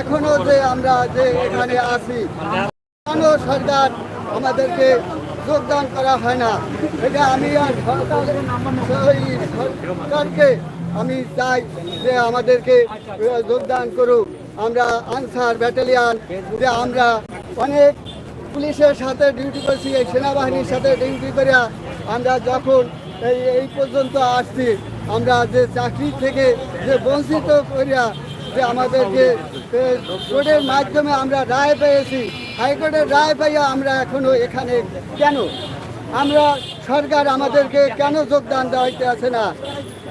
এখনও যে আমরা যে এখানে আছি কেন সরকার আমাদেরকে যোগদান করা হয় না। এটা আমি আর সরকার সরকারকে আমি চাই যে আমাদেরকে যোগদান করুক। আমরা আনসার ব্যাটালিয়ান, যে আমরা অনেক পুলিশের সাথে ডিউটি করছি, এই সেনাবাহিনীর সাথে ডিউটি করে আমরা যখন এই এই পর্যন্ত আসছি, আমরা যে চাকরি থেকে যে বঞ্চিত করিয়া যে আমাদেরকে এ, কোর্টের মাধ্যমে আমরা রায় পেয়েছি হাইকোর্টের রায় পাইয়া আমরা এখনও এখানে কেন আমরা সরকার আমাদেরকে কেন যোগদান দেওয়াইতে আছে না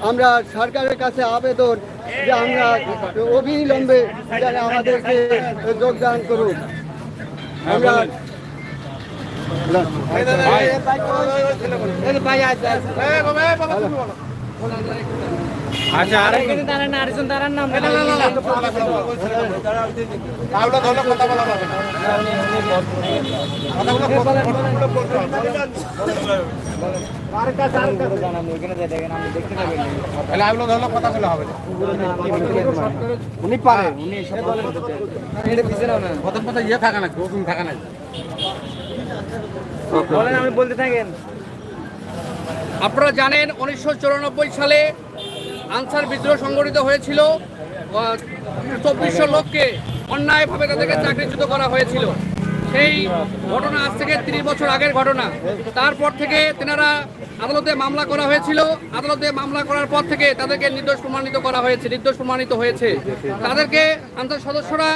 আমরা সরকারের কাছে আবেদন যে আমরা অবিলম্বে যেন আমাদেরকে যোগদান করুন আমরা আচ্ছা আরে দাঁড়ান আরেকজন দাঁড়ান না কাউলা ধরলে কথা বলা যাবে না। কথাগুলো তাহলে আগুলো ধরলে কথা বলা হবে। না উনি প্রথম কথা ইয়ে থাকা না থাকা নাই। বলেন আমি বলতে থাকেন। আপনারা জানেন উনিশশো চুরানব্বই সালে আনসার বিদ্রোহ সংগঠিত হয়েছিল। চব্বিশশো লোককে অন্যায়ভাবে তাদেরকে চাকরিচ্যুত করা হয়েছিল। সেই ঘটনা আজ থেকে তিরিশ বছর আগের ঘটনা। তারপর থেকে তেনারা আদালতে মামলা করা হয়েছিল। আদালতে মামলা করার পর থেকে তাদেরকে নির্দোষ প্রমাণিত করা হয়েছে, নির্দোষ প্রমাণিত হয়েছে। তাদেরকে আনসার সদস্যরা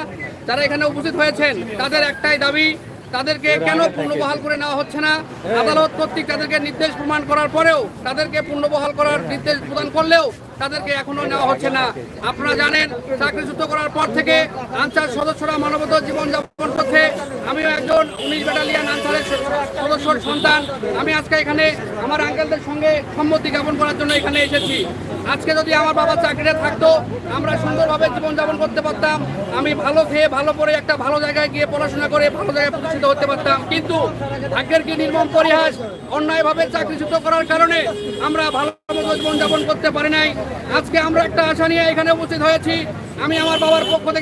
যারা এখানে উপস্থিত হয়েছেন, তাদের একটাই দাবি, তাদেরকে কেন পুনর্বহাল করে নেওয়া হচ্ছে না? আদালত কর্তৃক তাদেরকে নির্দেশ প্রমাণ করার পরেও তাদেরকে পুনর্বহাল করার নির্দেশ প্রদান করলেও তাদেরকে এখনও নেওয়া হচ্ছে না। আপনারা জানেন চাকরিচ্যুত করার পর থেকে আনসার সদস্যরা মানবত জীবনযাপন করছে। আমিও একজন উনিশ ব্যাটালিয়ান। সদস্যর সন্তান, আমি আজকে এখানে আমার আঙ্কেলদের সঙ্গে সম্মতি জ্ঞাপন করার জন্য এখানে এসেছি। আজকে যদি আমার বাবা চাকরিতে থাকতো, আমরা সুন্দরভাবে জীবনযাপন করতে পারতাম, আমি ভালো খেয়ে ভালো পরে একটা ভালো জায়গায় গিয়ে পড়াশোনা করে ভালো জায়গায় প্রতিষ্ঠিত হতে পারতাম। কিন্তু ভাগ্যের কি নির্মম পরিহাস, অন্যায়ভাবে চাকরিচ্যুত করার কারণে আমরা ভালো মতো জীবনযাপন করতে পারি নাই। আজকে আমরা একটা আশা নিয়ে এখানে উপস্থিত হয়েছি। আমি আমার বাবার পক্ষ থেকে